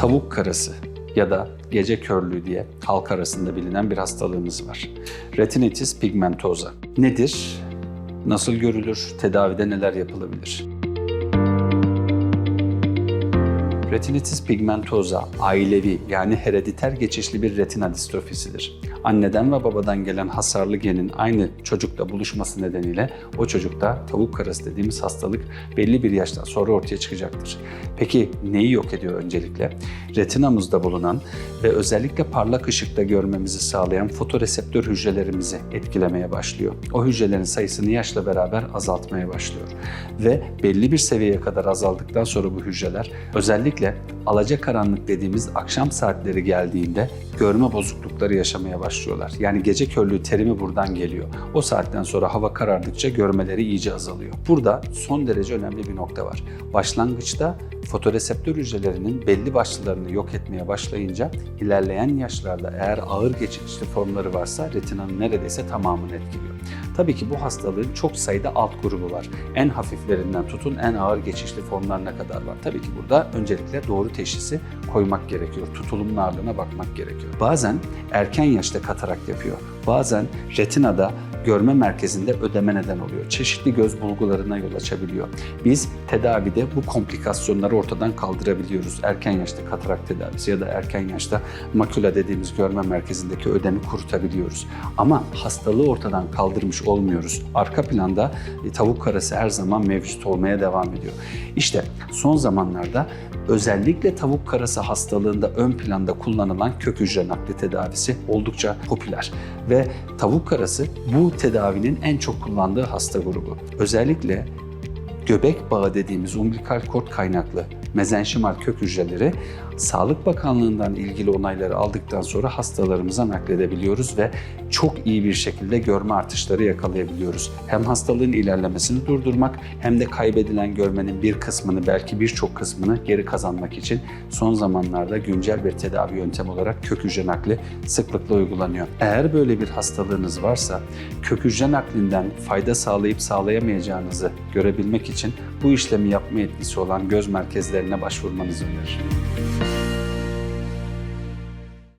Tavuk karası ya da gece körlüğü diye halk arasında bilinen bir hastalığımız var. Retinitis pigmentosa. Nedir? Nasıl görülür? Tedavide neler yapılabilir? Retinitis pigmentosa ailevi yani herediter geçişli bir retina distrofisidir. Anneden ve babadan gelen hasarlı genin aynı çocukla buluşması nedeniyle o çocukta tavuk karası dediğimiz hastalık belli bir yaştan sonra ortaya çıkacaktır. Peki neyi yok ediyor öncelikle? Retinamızda bulunan ve özellikle parlak ışıkta görmemizi sağlayan fotoreseptör hücrelerimizi etkilemeye başlıyor. O hücrelerin sayısını yaşla beraber azaltmaya başlıyor. Ve belli bir seviyeye kadar azaldıktan sonra bu hücreler özellikle alacakaranlık dediğimiz akşam saatleri geldiğinde görme bozuklukları yaşamaya başlıyorlar. Yani gece körlüğü terimi buradan geliyor. O saatten sonra hava karardıkça görmeleri iyice azalıyor. Burada son derece önemli bir nokta var. Başlangıçta fotoreseptör hücrelerinin belli başlılarını yok etmeye başlayınca ilerleyen yaşlarda eğer ağır geçişli formları varsa retinanın neredeyse tamamını etkiliyor. Tabii ki bu hastalığın çok sayıda alt grubu var. En hafiflerinden tutun en ağır geçişli formlarına kadar var. Tabii ki burada öncelikle doğru teşhisi koymak gerekiyor. Tutulumun ağırlığına bakmak gerekiyor. Bazen erken yaşta katarakt yapıyor. Bazen retinada görme merkezinde ödeme neden oluyor. Çeşitli göz bulgularına yol açabiliyor. Biz tedavide bu komplikasyonları ortadan kaldırabiliyoruz. Erken yaşta katarak tedavisi ya da erken yaşta makula dediğimiz görme merkezindeki ödemi kurutabiliyoruz. Ama hastalığı ortadan kaldırmış olmuyoruz. Arka planda e, tavuk karası her zaman mevcut olmaya devam ediyor. İşte son zamanlarda özellikle tavuk karası hastalığında ön planda kullanılan kök hücre nakli tedavisi oldukça popüler. Ve tavuk karası bu tedavinin en çok kullandığı hasta grubu. Özellikle göbek bağı dediğimiz umbilikal kort kaynaklı mezenşimal kök hücreleri Sağlık Bakanlığı'ndan ilgili onayları aldıktan sonra hastalarımıza nakledebiliyoruz ve çok iyi bir şekilde görme artışları yakalayabiliyoruz. Hem hastalığın ilerlemesini durdurmak hem de kaybedilen görmenin bir kısmını belki birçok kısmını geri kazanmak için son zamanlarda güncel bir tedavi yöntemi olarak kök hücre nakli sıklıkla uygulanıyor. Eğer böyle bir hastalığınız varsa kök hücre naklinden fayda sağlayıp sağlayamayacağınızı görebilmek için bu işlemi yapma etkisi olan göz merkezlerine başvurmanızı öneririm.